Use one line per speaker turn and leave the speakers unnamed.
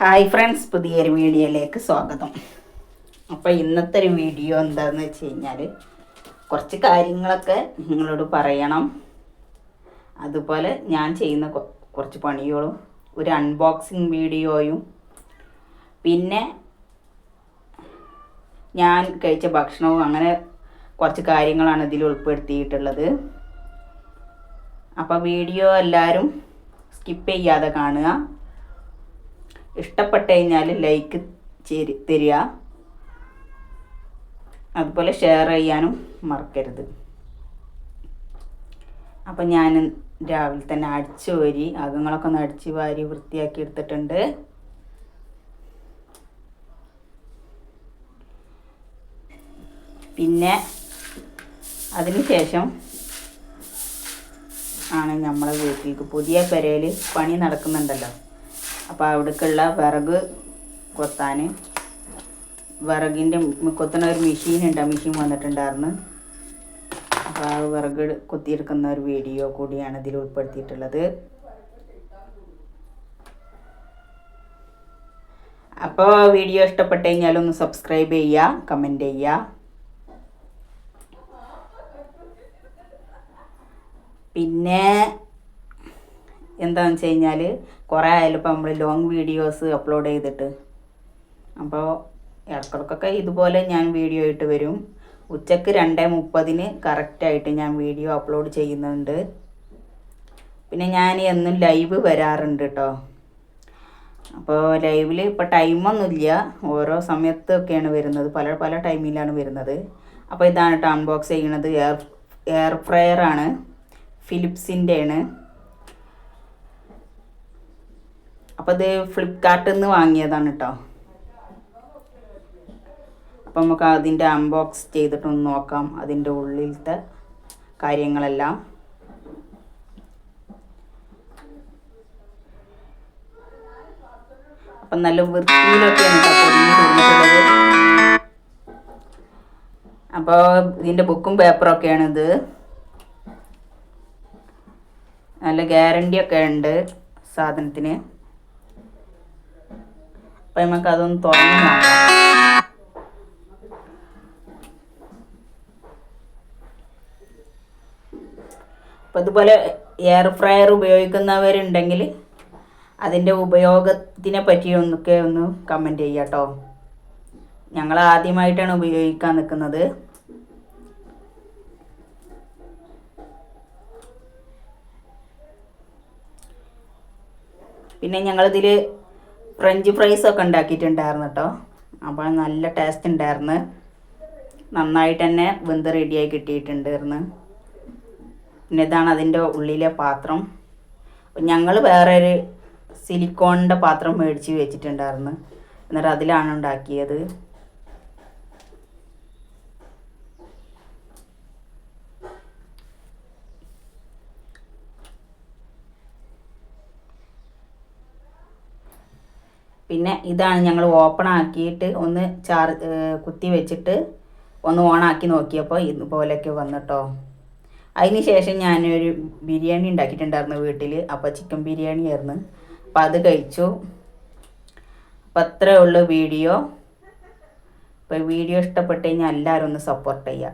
Hi friends പുതിയൊരു വീഡിയോയിലേക്ക് സ്വാഗതം. അപ്പോൾ ഇന്നത്തെ ഒരു വീഡിയോ എന്താണെന്ന് വെച്ച് കഴിഞ്ഞാൽ കുറച്ച് കാര്യങ്ങളൊക്കെ നിങ്ങളോട് പറയണം. അതുപോലെ ഞാൻ ചെയ്യുന്ന കുറച്ച് പണികളും ഒരു അൺബോക്സിങ് വീഡിയോയും പിന്നെ ഞാൻ കഴിച്ച ഭക്ഷണവും അങ്ങനെ കുറച്ച് കാര്യങ്ങളാണ് ഇതിൽ ഉൾപ്പെടുത്തിയിട്ടുള്ളത്. അപ്പോൾ വീഡിയോ എല്ലാവരും സ്കിപ്പ് ചെയ്യാതെ കാണുക. ഇഷ്ടപ്പെട്ട് കഴിഞ്ഞാൽ ലൈക്ക് തരിക. അതുപോലെ ഷെയർ ചെയ്യാനും മറക്കരുത്. അപ്പം ഞാൻ രാവിലെ തന്നെ അടിച്ചു വാരി അകങ്ങളൊക്കെ ഒന്ന് അടിച്ച് വാരി വൃത്തിയാക്കി എടുത്തിട്ടുണ്ട്. പിന്നെ അതിന് ശേഷം ആണ് നമ്മളെ വീട്ടിലേക്ക് പുതിയ പെരയിൽ പണി നടക്കുന്നുണ്ടല്ലോ. അപ്പോൾ അവിടേക്കുള്ള വിറക് കൊത്താൻ വിറകിന്റെ കൊത്തണ ഒരു മെഷീൻ ഉണ്ട്. ആ മെഷീൻ വന്നിട്ടുണ്ടായിരുന്നു. അപ്പോൾ ആ വിറക് കൊത്തിയെടുക്കുന്ന ഒരു വീഡിയോ കൂടിയാണ് ഇതിൽ ഉൾപ്പെടുത്തിയിട്ടുള്ളത്. അപ്പോൾ വീഡിയോ ഇഷ്ടപ്പെട്ട് കഴിഞ്ഞാൽ ഒന്ന് സബ്സ്ക്രൈബ് ചെയ്യുക കമന്റ് ചെയ്യുക. പിന്നെ എന്താണെന്ന് വെച്ച് കഴിഞ്ഞാൽ കുറേ ആയാലും ഇപ്പോൾ നമ്മൾ ലോങ് വീഡിയോസ് അപ്ലോഡ് ചെയ്തിട്ട്. അപ്പോൾ ഇടക്കിടക്കൊക്കെ ഇതുപോലെ ഞാൻ വീഡിയോ ആയിട്ട് വരും. ഉച്ചയ്ക്ക് രണ്ട് മുപ്പതിന് കറക്റ്റായിട്ട് ഞാൻ വീഡിയോ അപ്ലോഡ് ചെയ്യുന്നുണ്ട്. പിന്നെ ഞാൻ എന്നും ലൈവ് വരാറുണ്ട് കേട്ടോ അപ്പോൾ ലൈവിൽ ഇപ്പോൾ ടൈമൊന്നുമില്ല ഓരോ സമയത്തൊക്കെയാണ് വരുന്നത്. പല പല ടൈമിലാണ് വരുന്നത്. അപ്പോൾ ഇതാണ് കേട്ടോ അൺബോക്സ് ചെയ്യണത്. എയർ എയർ ഫ്രയർ ആണ് ഫിലിപ്സിന്റെ ആണ് അപ്പോൾ ഇത് ഫ്ലിപ്കാർട്ടിൽ നിന്ന് വാങ്ങിയതാണ് കേട്ടോ അപ്പം നമുക്ക് അതിന്റെ അൺബോക്സ് ചെയ്തിട്ടൊന്ന് നോക്കാം അതിന്റെ ഉള്ളിലത്തെ കാര്യങ്ങളെല്ലാം. അപ്പം നല്ല വൃത്തിയിലൊക്കെയാണ് പൊതിഞ്ഞ് അപ്പോൾ ഇതിന്റെ ബുക്കും പേപ്പറൊക്കെയാണ് ഇത്. നല്ല ഗ്യാരണ്ടി ഒക്കെ ഉണ്ട് സാധനത്തിന്. അപ്പം നമുക്ക് അതൊന്ന് തുറന്ന് അപ്പം ഇതുപോലെ എയർ ഫ്രയർ ഉപയോഗിക്കുന്നവരുണ്ടെങ്കിൽ അതിന്റെ ഉപയോഗത്തിനെ പറ്റി ഒന്നൊക്കെ ഒന്ന് കമന്റ് ചെയ്യുക കേട്ടോ ഞങ്ങൾ ആദ്യമായിട്ടാണ് ഉപയോഗിക്കാൻ നിൽക്കുന്നത്. പിന്നെ ഞങ്ങളിതിൽ ഫ്രഞ്ച് ഫ്രൈസ് ഒക്കെ ഉണ്ടാക്കിയിട്ടുണ്ടായിരുന്നു കേട്ടോ അപ്പോൾ നല്ല ടേസ്റ്റ് ഉണ്ടായിരുന്നു. നന്നായിട്ട് തന്നെ വെന്ത് റെഡിയായി കിട്ടിയിട്ടുണ്ടായിരുന്നു. പിന്നെ ഇതാണ് അതിന്റെ ഉള്ളിലെ പാത്രം. ഞങ്ങൾ വേറെ ഒരു സിലിക്കോണിന്റെ പാത്രം മേടിച്ച് വെച്ചിട്ടുണ്ടായിരുന്നു. എന്നിട്ട് അതിലാണ് ഉണ്ടാക്കിയത്. പിന്നെ ഇതാണ് ഞങ്ങൾ ഓപ്പൺ ആക്കിയിട്ട് ഒന്ന് ചാർജ് കുത്തി വെച്ചിട്ട് ഒന്ന് ഓണാക്കി നോക്കിയപ്പോൾ ഇതുപോലെയൊക്കെ വന്നിട്ടോ. അതിന് ശേഷം ഞാനൊരു ബിരിയാണി ഉണ്ടാക്കിയിട്ടുണ്ടായിരുന്നു വീട്ടിൽ അപ്പോൾ ചിക്കൻ ബിരിയാണി ആയിരുന്നു. അപ്പോൾ അത് കഴിച്ചു. അപ്പം അത്രേ ഉള്ളൂ വീഡിയോ. അപ്പോൾ വീഡിയോ ഇഷ്ടപ്പെട്ട് കഴിഞ്ഞാൽ എല്ലാവരും ഒന്ന് സപ്പോർട്ട് ചെയ്യുക.